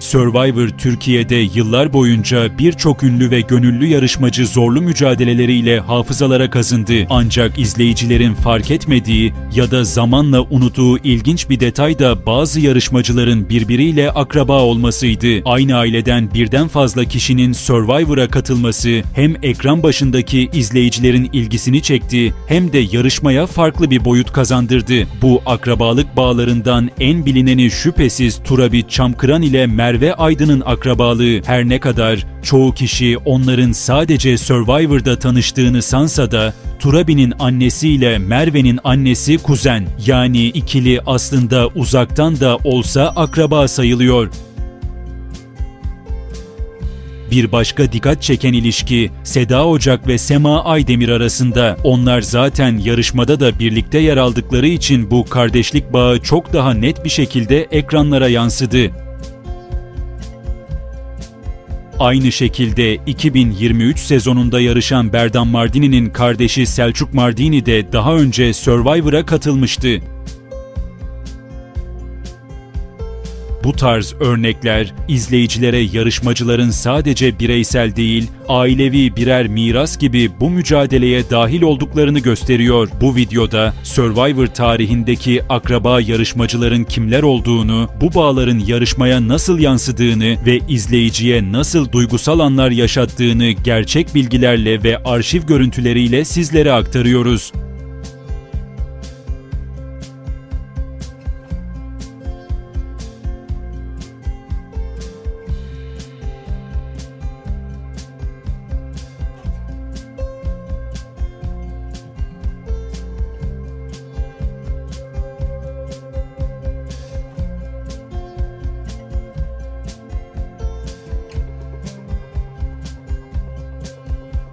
Survivor Türkiye'de yıllar boyunca birçok ünlü ve gönüllü yarışmacı zorlu mücadeleleriyle hafızalara kazındı. Ancak izleyicilerin fark etmediği ya da zamanla unuttuğu ilginç bir detay da bazı yarışmacıların birbiriyle akraba olmasıydı. Aynı aileden birden fazla kişinin Survivor'a katılması hem ekran başındaki izleyicilerin ilgisini çekti hem de yarışmaya farklı bir boyut kazandırdı. Bu akrabalık bağlarından en bilineni şüphesiz Turabit Çamkıran ile Merve Aydın'ın akrabalığı. Her ne kadar çoğu kişi onların sadece Survivor'da tanıştığını sansa da Turabi'nin annesiyle Merve'nin annesi kuzen. Yani ikili aslında uzaktan da olsa akraba sayılıyor. Bir başka dikkat çeken ilişki Seda Ocak ve Sema Aydemir arasında. Onlar zaten yarışmada da birlikte yer aldıkları için bu kardeşlik bağı çok daha net bir şekilde ekranlara yansıdı. Aynı şekilde 2023 sezonunda yarışan Berdan Mardini'nin kardeşi Selçuk Mardini de daha önce Survivor'a katılmıştı. Bu tarz örnekler izleyicilere yarışmacıların sadece bireysel değil, ailevi birer miras gibi bu mücadeleye dahil olduklarını gösteriyor. Bu videoda Survivor tarihindeki akraba yarışmacıların kimler olduğunu, bu bağların yarışmaya nasıl yansıdığını ve izleyiciye nasıl duygusal anlar yaşattığını gerçek bilgilerle ve arşiv görüntüleriyle sizlere aktarıyoruz.